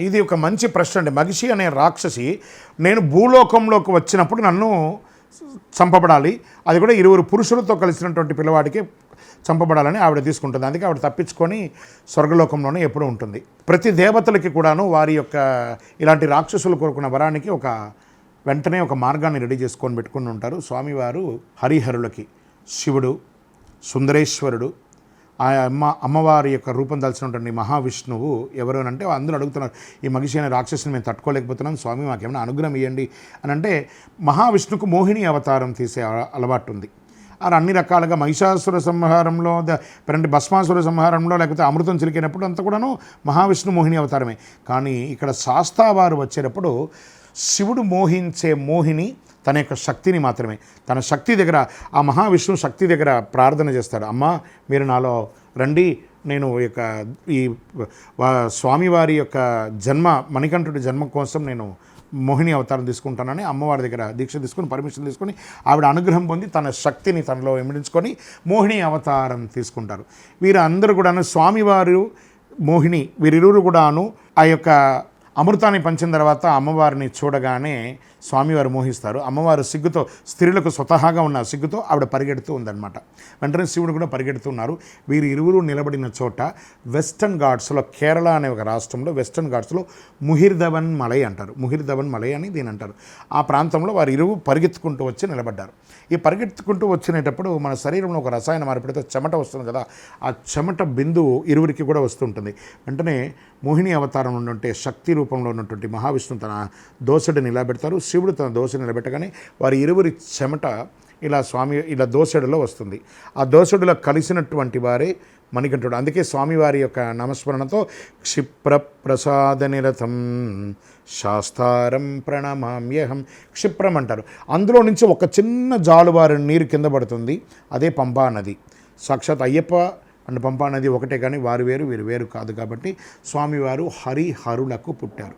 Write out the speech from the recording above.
ఇది ఒక మంచి ప్రశ్న అండి. మగిషి అనే రాక్షసి నేను భూలోకంలోకి వచ్చినప్పుడు నన్ను చంపబడాలి. అది కూడా ఇరువురు పురుషులతో కలిసినటువంటి పిల్లవాడికి చంపబడాలని ఆవిడ తీసుకుంటుంది. అందుకే ఆవిడ తప్పించుకొని స్వర్గలోకంలోనే ఎప్పుడూ ఉంటుంది. ప్రతి దేవతలకి కూడాను వారి యొక్క ఇలాంటి రాక్షసులు కోరుకున్న వరానికి ఒక వెంటనే ఒక మార్గాన్ని రెడీ చేసుకొని పెట్టుకుని ఉంటారు. స్వామివారు హరిహరులకి శివుడు సుందరేశ్వరుడు ఆ అమ్మ అమ్మవారి యొక్క రూపం దాల్చినటువంటి మహావిష్ణువు ఎవరు అని అంటే అందరూ అడుగుతున్నారు ఈ మగిషి అనే రాక్షసుని మేము తట్టుకోలేకపోతున్నాం స్వామి మాకేమైనా అనుగ్రహం ఇవ్వండి అని అంటే మహావిష్ణుకు మోహిని అవతారం తీసే అలవాటు ఉంది అది అన్ని రకాలుగా మహిషాసుర సంహారంలో ద పెరంటి భస్మాసుర సంహారంలో లేకపోతే అమృతం చిలికినప్పుడు అంతా కూడాను మహావిష్ణు మోహిని అవతారమే. కానీ ఇక్కడ శాస్తావారు వచ్చేటప్పుడు శివుడు మోహించే మోహిని తన యొక్క శక్తిని మాత్రమే. తన శక్తి దగ్గర ఆ మహావిష్ణువు శక్తి దగ్గర ప్రార్థన చేస్తాడు. అమ్మ మీరు నాలో రండి. నేను ఈ యొక్క ఈ స్వామివారి యొక్క జన్మ మణికంఠుడి జన్మ కోసం నేను మోహిని అవతారం తీసుకుంటానని అమ్మవారి దగ్గర దీక్ష తీసుకుని పర్మిషన్ తీసుకొని ఆవిడ అనుగ్రహం పొంది తన శక్తిని తనలో ఇమిడించుకొని మోహిని అవతారం తీసుకుంటారు. వీరందరూ కూడాను స్వామివారు మోహిని వీరిరువురు కూడాను ఆ యొక్క అమృతాన్ని పంచిన తర్వాత అమ్మవారిని చూడగానే స్వామివారు మోహిస్తారు. అమ్మవారు సిగ్గుతో స్త్రీలకు స్వతహాగా ఉన్న సిగ్గుతో ఆవిడ పరిగెడుతూ ఉందన్నమాట. వెంటనే శివుడు కూడా పరిగెడుతున్నారు. వీరు ఇరువురు నిలబడిన చోట వెస్టర్న్ ఘాట్స్లో కేరళ అనే ఒక రాష్ట్రంలో వెస్టర్న్ ఘాట్స్లో ముహిర్ధవన్ మలై అంటారు. ముహిర్ధవన్ మలై అని దీని అంటారు. ఆ ప్రాంతంలో వారు ఇరువు పరిగెత్తుకుంటూ వచ్చి నిలబడ్డారు. ఈ పరిగెత్తుకుంటూ వచ్చినేటప్పుడు మన శరీరంలో ఒక రసాయన మారిపెడితే చెమట వస్తుంది కదా ఆ చెమట బిందువు ఇరువురికి కూడా వస్తుంటుంది వెంటనే మోహిని అవతారం ఉన్నటువంటి శక్తి రూపంలో ఉన్నటువంటి మహావిష్ణువు తన దోసడిని నిలబెడతారు. శివుడు తన దోశ నిలబెట్టగానే వారి ఇరువురి చెమట ఇలా స్వామి ఇలా దోసడిలో వస్తుంది. ఆ దోసడిలో కలిసినటువంటి వారే మణికంఠుడు. అందుకే స్వామివారి యొక్క నమస్మరణతో క్షిప్ర ప్రసాద నిరతం శాస్తారం ప్రణమామ్యహం క్షిప్రం అంటారు. అందులో నుంచి ఒక చిన్న జాలువారి నీరు కింద పడుతుంది. అదే పంపా నది. సాక్షాత్ అయ్యప్ప అండ్ పంపా నది ఒకటే కానీ వారు వేరు వీరు వేరు కాదు కాబట్టి స్వామివారు హరిహరులకు పుట్టారు.